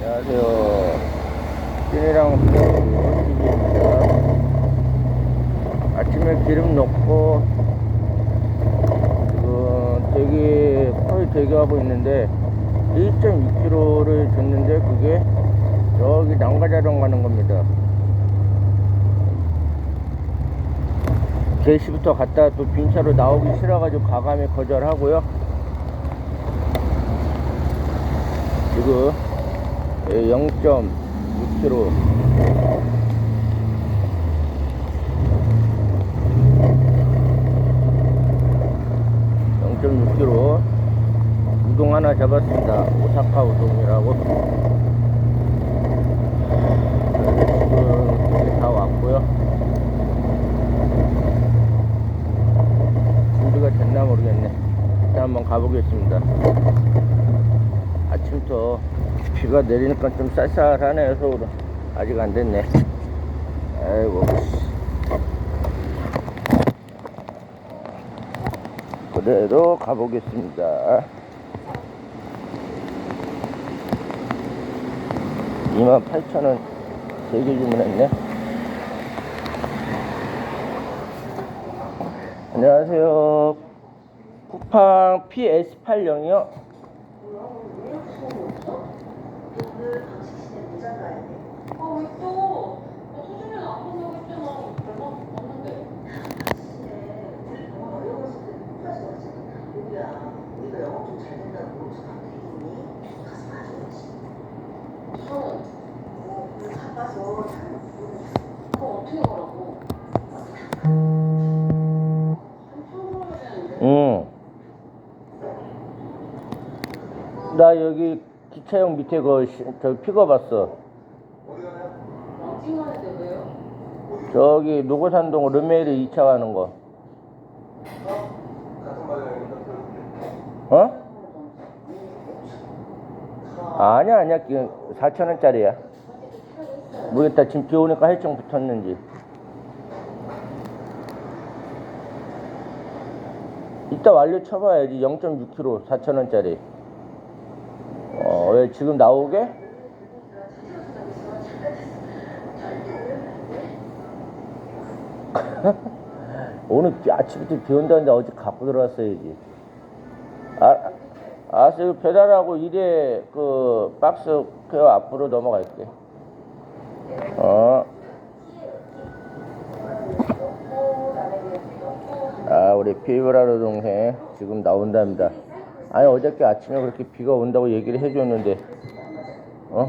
안녕하세요. 찐이랑 TV입니다. 아침에 기름 넣고 지금 대기 거의 대기하고 있는데 1.6km를 줬는데 그게 저기 난가자령 가는 겁니다. 개시부터 갔다 또 빈차로 나오기 싫어가지고 가감히 거절하고요. 지금 0.6km 0.6km 우동 하나 잡았습니다. 오사카 우동이라고. 이제 다 왔고요. 준비가 됐나 모르겠네. 일단 한번 가보겠습니다. 아침부터 비가 내리니까 좀 쌀쌀하네요, 서울은. 아직 안 됐네. 아이고. 씨. 그대로 가보겠습니다. 28,000원 세개 주문했네. 안녕하세요. 쿠팡 PS80이요. 아, 왜 또? 나 소중이는 안 본다고 했잖아. 얼마 왔는데. 어, 그거 어떻게 가라고? 한참 가야 되는데. 응. 나 여기 기차역 밑에 그, 시- 저 픽업 왔어. 저기 노고산동 르메르 2차 가는 거. 어? 아니야, 아니야. 4천원짜리야. 모르겠다. 지금 비 오니까 할증 붙었는지. 이따 완료 쳐봐야지. 0.6km 4천원짜리. 어, 왜 지금 나오게? 오늘 비- 아침부터 비 온다는데 어제 갖고 들어왔어야지. 아, 알았어. 배달하고 이래 그 박스 그 앞으로 넘어갈게. 어. 아, 우리 피브라로 동생 지금 나온답니다. 아니, 어저께 아침에 그렇게 비가 온다고 얘기를 해줬는데, 어?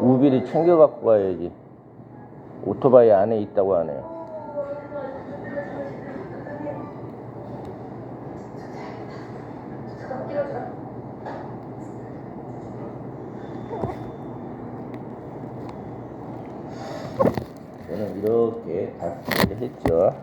우비를 챙겨 갖고 가야지. 오토바이 안에 있다고 하네요. 이렇게 다 준비를 했죠.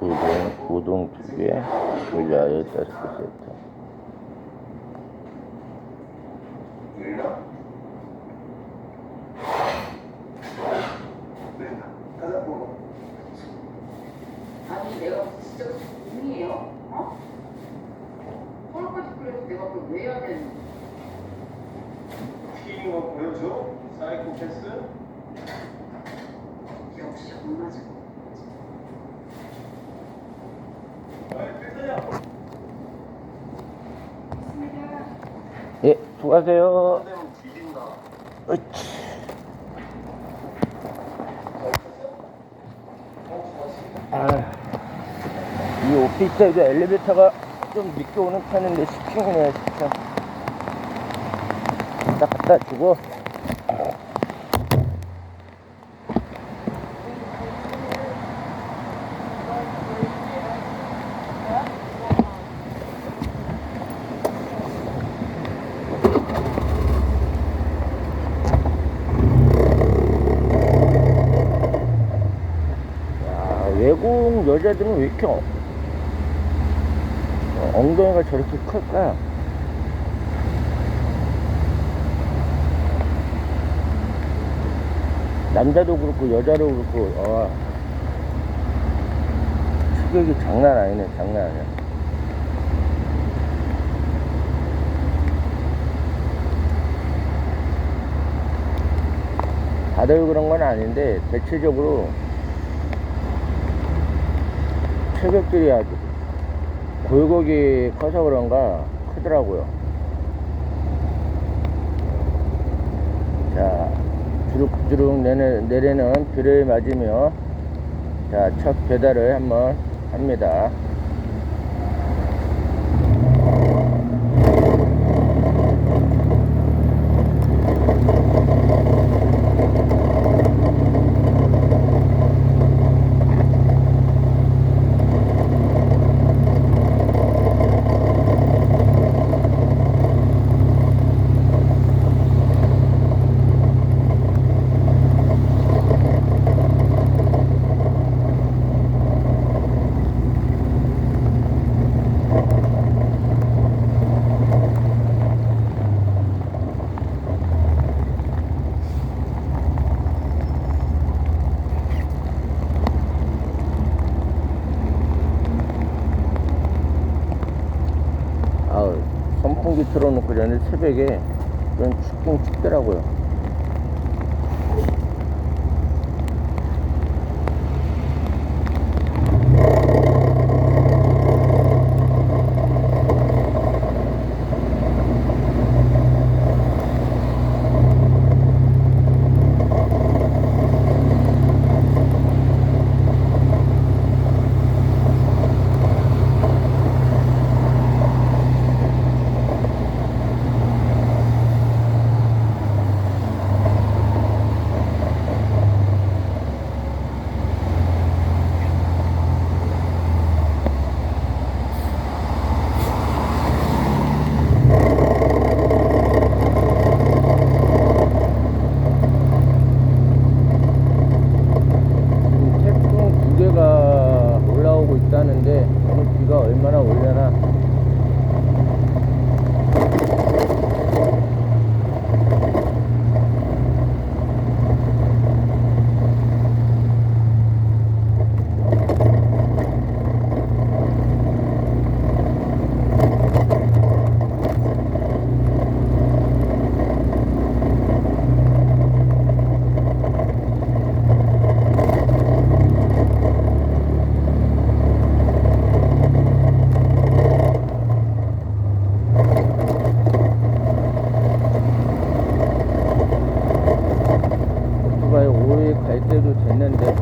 우동, 우동 두 개, 불려 여덟 개 세트. 아니 내가 진짜? 어? 서울까지 끌려서 내가 그걸 왜 해야 되는 튀긴 거 보여줘? 사이코 패스? 역시 안 맞아. 예, 수고하세요. 으치. 아, 이 오피스텔도 엘리베이터가 좀 늦게 오는 편인데 시킹이네 진짜. 갔다 갔다 주고. 외국 여자들은 왜 이렇게 어- 어, 엉덩이가 저렇게 클까? 남자도 그렇고 여자도 그렇고 어, 체격이 장난 아니네 장난 아니야 다들 그런 건 아닌데 대체적으로 체격들이 아주 골격이 커서 그런가 크더라고요. 자, 주룩주룩 내내, 내리는 비를 맞으며 자, 첫 배달을 한번 합니다. 아우, 선풍기 틀어놓고 전에 새벽에 좀 춥긴 춥더라고요.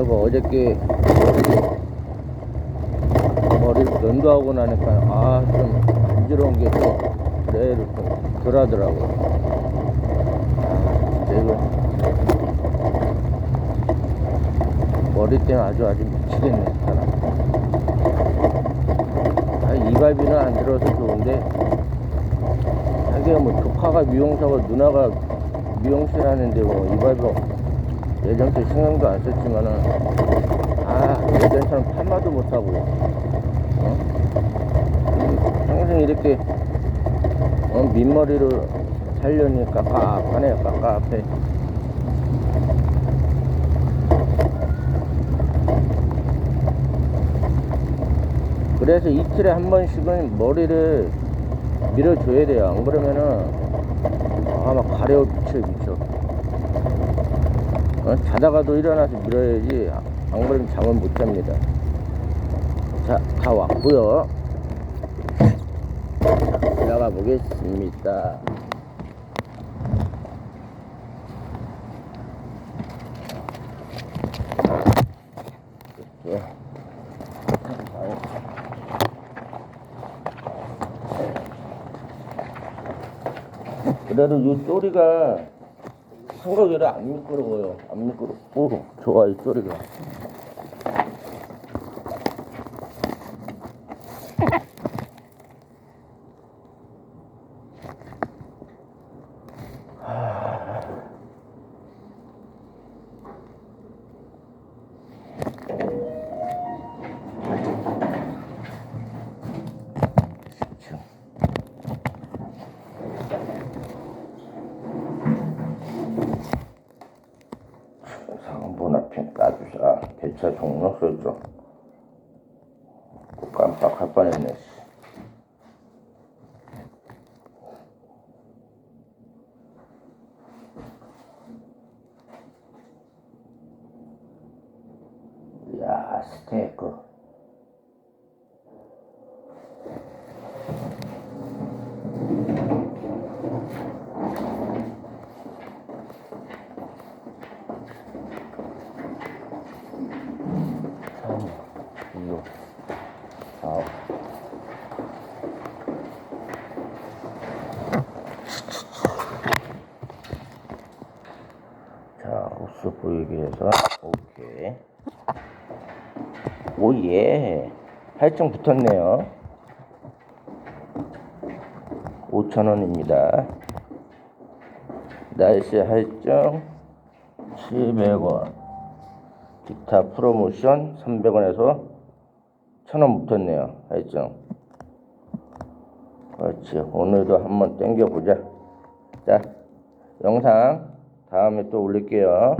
아이고 어저께 머리를 면도하고 나니까 아 좀 간지러운 게좀 뇌를 좀 덜하더라고 아 이거 머리 때문에 아주 아주 미치겠네 사람. 이갈비는 안 들어서 좋은데 자기가 뭐 조카가 미용사고 누나가 미용실 하는데 뭐 이갈비가 예전부터 신경도 안 썼지만은 아 예전처럼 파마도 못하고 어? 음, 평생 이렇게 어, 민머리로 살려니 깝깝하네요 깝깝해 그래서 이틀에 한 번씩은 머리를 밀어줘야 돼요. 안 그러면은 아막 가려워 미쳐 미쳐. 어? 자다가도 일어나서 밀어야지. 안 그러면 잠을 못 잡니다. 자, 다 왔고요. 자, 들어가 보겠습니다. 예. 그래도 이 소리가 생각보다 안 미끄러워요. 안 미끄럽고 좋아 이 소리가. 상본앞에 배차 종로 써있죠. 깜빡할 뻔했네. 씨. 야 스테이크. 삼, 육, 사. 자, 호수 보이게 해서 오케이. 오예. 할증 붙었네요. 5,000원입니다. 날씨 할증 700원. 기타 프로모션 300원에서 1000원 붙었네요. 할증. 그렇지. 오늘도 한번 땡겨보자. 자, 영상 다음에 또 올릴게요.